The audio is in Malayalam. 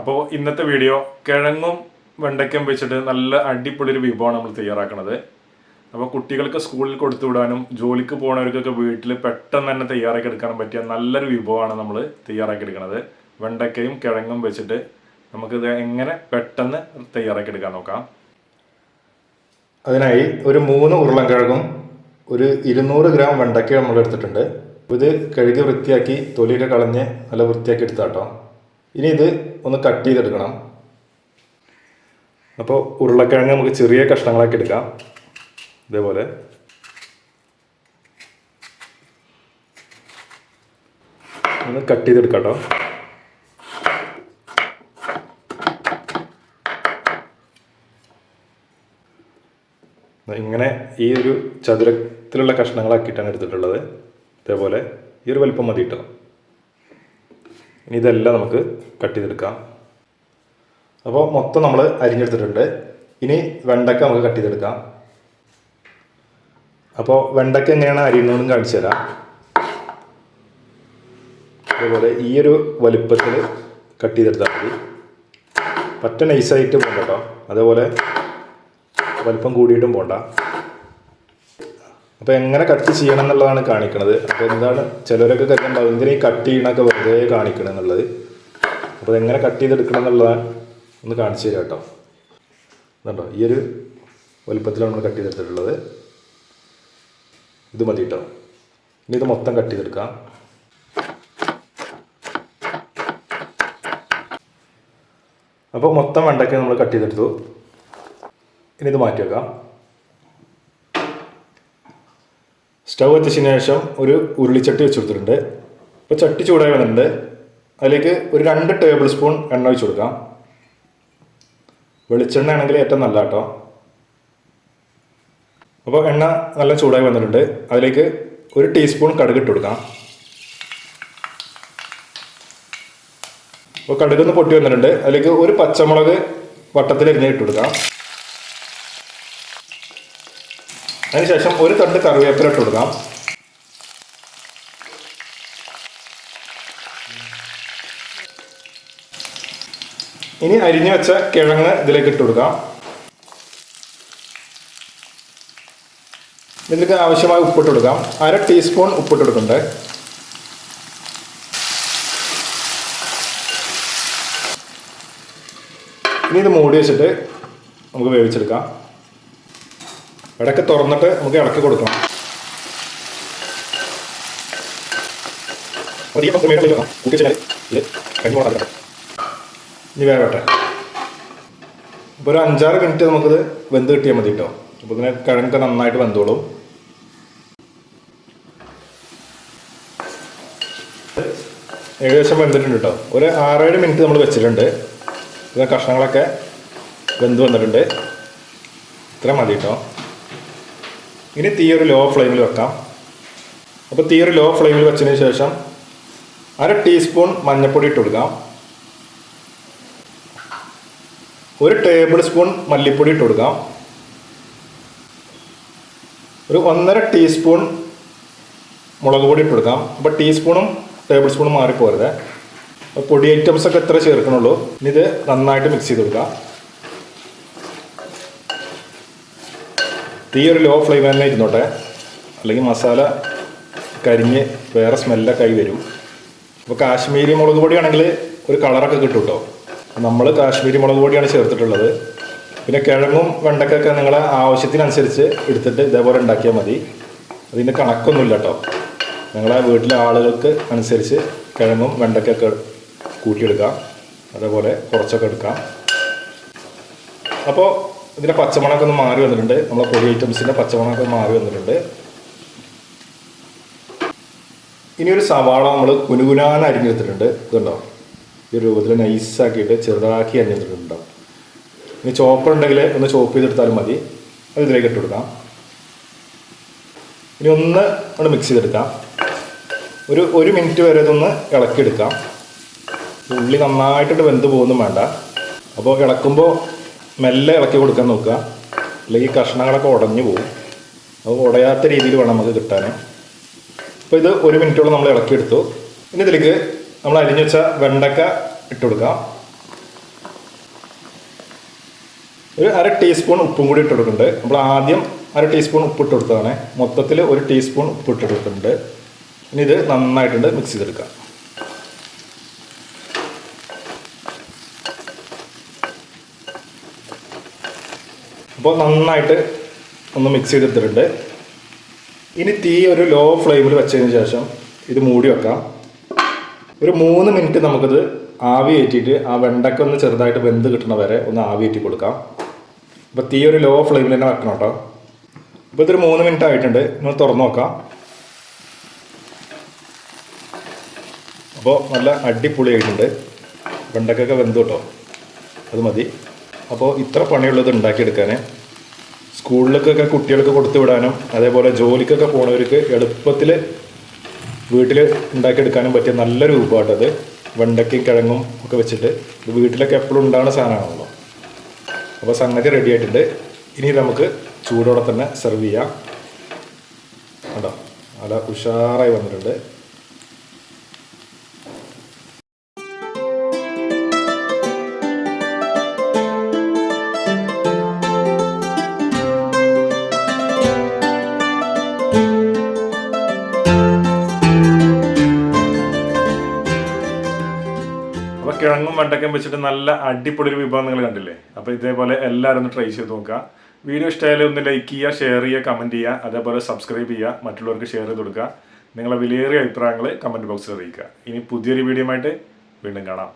അപ്പോൾ ഇന്നത്തെ വീഡിയോ കിഴങ്ങും വെണ്ടയ്ക്കും വെച്ചിട്ട് നല്ല അടിപൊളി ഒരു വിഭവമാണ് നമ്മൾ തയ്യാറാക്കുന്നത് അപ്പോൾ കുട്ടികൾക്ക് സ്കൂളിൽ കൊടുത്തു വിടാനും ജോലിക്ക് പോകുന്നവർക്കൊക്കെ വീട്ടിൽ പെട്ടെന്ന് തന്നെ തയ്യാറാക്കി എടുക്കാനും പറ്റിയ നല്ലൊരു വിഭവമാണ് നമ്മൾ തയ്യാറാക്കി എടുക്കുന്നത് വെണ്ടയ്ക്കയും കിഴങ്ങും വെച്ചിട്ട് നമുക്കിത് എങ്ങനെ പെട്ടെന്ന് തയ്യാറാക്കി എടുക്കാൻ നോക്കാം. അതിനായി ഒരു മൂന്ന് ഉരുളൻകിഴങ്ങും ഒരു ഇരുന്നൂറ് ഗ്രാം വെണ്ടയ്ക്ക നമ്മൾ എടുത്തിട്ടുണ്ട്. ഇത് കഴുകി വൃത്തിയാക്കി തൊലിയൊക്കെ കളഞ്ഞ് നല്ല വൃത്തിയാക്കി എടുത്താട്ടോ. ഇനി ഇത് ഒന്ന് കട്ട് ചെയ്തെടുക്കണം. അപ്പോൾ ഉരുളക്കിഴങ്ങ് നമുക്ക് ചെറിയ കഷ്ണങ്ങളാക്കി എടുക്കാം. ഇതേപോലെ. ഒന്ന് കട്ട് ചെയ്തെടുക്കാം കേട്ടോ ഇങ്ങനെ ഈ ഒരു ചതുരത്തിലുള്ള കഷ്ണങ്ങളാക്കിയിട്ടാണ് എടുത്തിട്ടുള്ളത്. ഇതേപോലെ ഈ ഒരു വലിപ്പം മതി കേട്ടോ ഇനി ഇതെല്ലാം നമുക്ക് കട്ട് ചെയ്തെടുക്കാം. അപ്പോൾ മൊത്തം നമ്മൾ അരിഞ്ഞെടുത്തിട്ടുണ്ട്. ഇനി വെണ്ടക്ക നമുക്ക് കട്ട് ചെയ്തെടുക്കാം. അപ്പോൾ വെണ്ടക്ക എങ്ങനെയാണ് അരിയുന്നതെന്ന് കാണിച്ചു തരാം. അതുപോലെ ഈ ഒരു വലുപ്പത്തിൽ കട്ട് ചെയ്തെടുത്താൽ മതി. പറ്റ നൈസായിട്ട് പോകണ്ട കേട്ടോ. അതേപോലെ വലിപ്പം കൂടിയിട്ടും പോണ്ട. അപ്പോൾ എങ്ങനെ കട്ട് ചെയ്യണം എന്നുള്ളതാണ് കാണിക്കുന്നത് അപ്പോൾ എന്താണ്? ചിലരൊക്കെ കരുതുന്നുണ്ടാവും എന്തിനാ ഈ കട്ട് ചെയ്യണമൊക്കെ വെറുതെ കാണിക്കണം എന്നുള്ളത്. അപ്പോൾ എങ്ങനെ കട്ട് ചെയ്തെടുക്കണം എന്നുള്ളതാണ് ഒന്ന് കാണിച്ചു തരാം കേട്ടോ. ഇതുണ്ടോ ഈ ഒരു വലുപ്പത്തിലാണ് നമ്മൾ കട്ട് ചെയ്തെടുത്തിട്ടുള്ളത്. ഇത് മതി കേട്ടോ. ഇനി ഇത് മൊത്തം കട്ട് ചെയ്തെടുക്കാം. അപ്പോൾ മൊത്തം വെണ്ടയ്ക്ക നമ്മൾ കട്ട് ചെയ്തെടുത്തു. ഇനി ഇത് മാറ്റി വെക്കാം. സ്റ്റൗ എത്തിച്ചതിന് ശേഷം ഒരു ഉരുളിച്ചട്ടി വെച്ച് കൊടുത്തിട്ടുണ്ട്. ഇപ്പോൾ ചട്ടി ചൂടായി വന്നിട്ടുണ്ട് അതിലേക്ക് ഒരു രണ്ട് ടേബിൾ സ്പൂൺ എണ്ണ ഒഴിച്ച് കൊടുക്കാം. വെളിച്ചെണ്ണ ആണെങ്കിൽ ഏറ്റവും നല്ല കേട്ടോ അപ്പോൾ എണ്ണ നല്ല ചൂടായി വന്നിട്ടുണ്ട്. അതിലേക്ക് ഒരു ടീസ്പൂൺ കടുക് ഇട്ട് കൊടുക്കാം. അപ്പോൾ കടുകൊന്ന് പൊട്ടി വന്നിട്ടുണ്ട്. അതിലേക്ക് ഒരു പച്ചമുളക് വട്ടത്തിൽ എരിഞ്ഞ് ഇട്ട് കൊടുക്കാം. അതിനുശേഷം ഒരു തണ്ട് കറിവേപ്പില ഇട്ട് കൊടുക്കാം. ഇനി അരിഞ്ഞു വെച്ച കിഴങ്ങ് ഇതിലേക്ക് ഇട്ട് കൊടുക്കാം. ഇതിലേക്ക് ആവശ്യമായ ഉപ്പിട്ട് കൊടുക്കാം. അര ടീസ്പൂൺ ഉപ്പിട്ട് കൊടുക്കുന്നുണ്ട്. ഇനി ഇത് മൂടി വെച്ചിട്ട് നമുക്ക് വേവിച്ചെടുക്കാം. ഇടയ്ക്ക് തുറന്നിട്ട് നമുക്ക് ഇളക്കി കൊടുക്കണം. കൂട്ടി വെച്ചാൽ ഇത് കഴിഞ്ഞ് പോകാൻ ഇനി വേവട്ടെ ഇപ്പോൾ ഒരു അഞ്ചാറ് മിനിറ്റ് നമുക്കിത് വെന്ത് കിട്ടിയാൽ മതി കേട്ടോ അപ്പോൾ ഇതിനെ കിഴങ്ങൊക്കെ നന്നായിട്ട് വെന്തോളും. ഏകദേശം വെന്തിട്ടുണ്ട് കേട്ടോ ഒരു ആറേഴ് മിനിറ്റ് നമ്മൾ വെച്ചിട്ടുണ്ട്. ഇതിലെ കഷ്ണങ്ങളൊക്കെ വെന്ത് വന്നിട്ടുണ്ട്. ഇത്ര മതി കേട്ടോ ഇനി തീ ഒരു ലോ ഫ്ലെയിമിൽ വെക്കാം. അപ്പോൾ തീ ഒരു ലോ ഫ്ലെയിമിൽ വെച്ചതിന് ശേഷം അര ടീസ്പൂൺ മഞ്ഞൾപ്പൊടി ഇട്ട് കൊടുക്കാം. ഒരു ടേബിൾ സ്പൂൺ മല്ലിപ്പൊടി ഇട്ട് കൊടുക്കാം. ഒരു ഒന്നര ടീസ്പൂൺ മുളക് പൊടി ഇട്ട് കൊടുക്കാം. അപ്പോൾ ടീസ്പൂണും ടേബിൾ സ്പൂണും മാറിപ്പോരുത് അപ്പോൾ പൊടി ഐറ്റംസ് ഒക്കെ എത്ര ചേർക്കണുള്ളൂ. ഇനി ഇത് നന്നായിട്ട് മിക്സ് ചെയ്ത് കൊടുക്കാം. തീ ഒരു ലോ ഫ്ലെയിം തന്നെ ഇരുന്നോട്ടെ. അല്ലെങ്കിൽ മസാല കരിഞ്ഞ് വേറെ സ്മെല്ലൊക്കെ ആയി വരും. അപ്പോൾ കാശ്മീരി മുളക് പൊടിയാണെങ്കിൽ ഒരു കളറൊക്കെ കിട്ടും കേട്ടോ നമ്മൾ കാശ്മീരി മുളക് പൊടിയാണ് ചേർത്തിട്ടുള്ളത്. പിന്നെ കിഴങ്ങും വെണ്ടക്കൊക്കെ നിങ്ങളെ ആവശ്യത്തിനനുസരിച്ച് എടുത്തിട്ട് ഇതേപോലെ ഉണ്ടാക്കിയാൽ മതി. അതിന്റെ കണക്കൊന്നുമില്ല കേട്ടോ. നിങ്ങളെ വീട്ടിലെ ആളുകൾക്ക് അനുസരിച്ച് കിഴങ്ങും വെണ്ടക്കൊക്കെ കൂട്ടിയെടുക്കാം. അതേപോലെ കുറച്ചൊക്കെ എടുക്കാം. അപ്പോൾ ഇതിന്റെ പച്ചമണമൊക്കെ ഒന്ന് മാറി വന്നിട്ടുണ്ട്. നമ്മളെ പൊടി ഐറ്റംസിന്റെ പച്ചമണമൊക്കെ മാറി വന്നിട്ടുണ്ട്. ഇനി ഒരു സവാള നമ്മൾ കുനുകുനാന്ന് അരിഞ്ഞെടുത്തിട്ടുണ്ട്. ഇതുണ്ടോ? ഈ ഒരു രൂപത്തിൽ നൈസാക്കിയിട്ട് ചെറുതാക്കി അരിഞ്ഞെടുത്തിട്ടുണ്ടോ ഇനി ചോപ്പർ ഉണ്ടെങ്കിൽ ഒന്ന് ചോപ്പ് ചെയ്തെടുത്താലും മതി. അത് ഇതിലേക്ക് ഇട്ട് കൊടുക്കാം. ഇനി ഒന്ന് ഒന്ന് മിക്സ് ചെയ്തെടുക്കാം. ഒരു ഒരു മിനിറ്റ് വരെ ഇതൊന്ന് ഇളക്കിയെടുക്കാം. ഉള്ളി നന്നായിട്ടിട്ട് വെന്ത് പോകുന്നു വേണ്ട. അപ്പോൾ ഇളക്കുമ്പോൾ മെല്ലെ ഇളക്കി കൊടുക്കാൻ നോക്കുക. അല്ലെങ്കിൽ കഷ്ണങ്ങളൊക്കെ ഉടഞ്ഞു പോകും അത് ഉടയാത്ത രീതിയിൽ വേണം നമുക്ക് കിട്ടാൻ അപ്പോൾ ഇത് ഒരു മിനിറ്റോളം നമ്മൾ ഇളക്കിയെടുത്തു. ഇനി ഇതിലേക്ക് നമ്മൾ അരിഞ്ഞു വെച്ച വെണ്ടക്ക ഇട്ട് കൊടുക്കാം. ഒരു അര ടീസ്പൂൺ ഉപ്പും കൂടി ഇട്ട് കൊടുക്കുന്നുണ്ട്. നമ്മൾ ആദ്യം അര ടീസ്പൂൺ ഉപ്പ് ഇട്ട് കൊടുത്തതാണ്. മൊത്തത്തിൽ ഒരു ടീസ്പൂൺ ഉപ്പ് ഇട്ട് കൊടുത്തിട്ടുണ്ട്. ഇനി ഇത് നന്നായിട്ടുണ്ട് മിക്സ് ചെയ്തെടുക്കാം. അപ്പോൾ നന്നായിട്ട് ഒന്ന് മിക്സ് ചെയ്തെടുത്തിട്ടുണ്ട്. ഇനി തീ ഒരു ലോ ഫ്ലെയിമിൽ വെച്ചതിന് ശേഷം ഇത് മൂടി വെക്കാം. ഒരു മൂന്ന് മിനിറ്റ് നമുക്കിത് ആവി ഏറ്റിട്ട് ആ വെണ്ടയ്ക്ക ഒന്ന് ചെറുതായിട്ട് വെന്ത് കിട്ടണ വരെ ഒന്ന് ആവി ഏറ്റി കൊടുക്കാം. അപ്പോൾ തീ ഒരു ലോ ഫ്ലെയിമിൽ തന്നെ വെക്കണം കേട്ടോ ഇപ്പോൾ ഇതൊരു മൂന്ന് മിനിറ്റ് ആയിട്ടുണ്ട്. നമ്മൾ തുറന്നു നോക്കാം. അപ്പോൾ നല്ല അടിപൊളി ആയിട്ടുണ്ട്. വെണ്ടക്കൊക്കെ വെന്തു കേട്ടോ അത് മതി. അപ്പോൾ ഇത്ര പണിയുള്ളത് ഉണ്ടാക്കിയെടുക്കാൻ സ്കൂളിലേക്കൊക്കെ കുട്ടികൾക്ക് കൊടുത്തു വിടാനും അതേപോലെ ജോലിക്കൊക്കെ പോണവർക്ക് എളുപ്പത്തിൽ വീട്ടിൽ ഉണ്ടാക്കിയെടുക്കാനും പറ്റിയ നല്ലൊരു വിഭവമാട്ടത് വെണ്ടയ്ക്കും കിഴങ്ങും ഒക്കെ വെച്ചിട്ട് ഇത് വീട്ടിലൊക്കെ എപ്പോഴും ഉണ്ടാകുന്ന സാധനമാണല്ലോ. അപ്പോൾ സംഗതി റെഡി ആയിട്ടുണ്ട്. ഇനി നമുക്ക് ചൂടോടെ തന്നെ സെർവ് ചെയ്യാം. കേട്ടോ നല്ല ഉഷാറായി വന്നിട്ടുണ്ട്. അപ്പോൾ വെച്ചിട്ട് നല്ല അടിപൊളി ഒരു വിഭവം നിങ്ങൾ കണ്ടില്ലേ? അപ്പോൾ ഇതേപോലെ എല്ലാവരും ഒന്ന് ട്രൈ ചെയ്ത് നോക്കുക. വീഡിയോ ഇഷ്ടമായാലും ഒന്ന് ലൈക്ക് ചെയ്യുക ഷെയർ ചെയ്യുക കമന്റ് ചെയ്യുക അതേപോലെ സബ്സ്ക്രൈബ് ചെയ്യുക മറ്റുള്ളവർക്ക് ഷെയർ ചെയ്ത് കൊടുക്കുക. നിങ്ങളെ വിലയേറിയ അഭിപ്രായങ്ങൾ കമന്റ് ബോക്സിൽ അറിയിക്കുക. ഇനി പുതിയൊരു വീഡിയോ ആയിട്ട് വീണ്ടും കാണാം.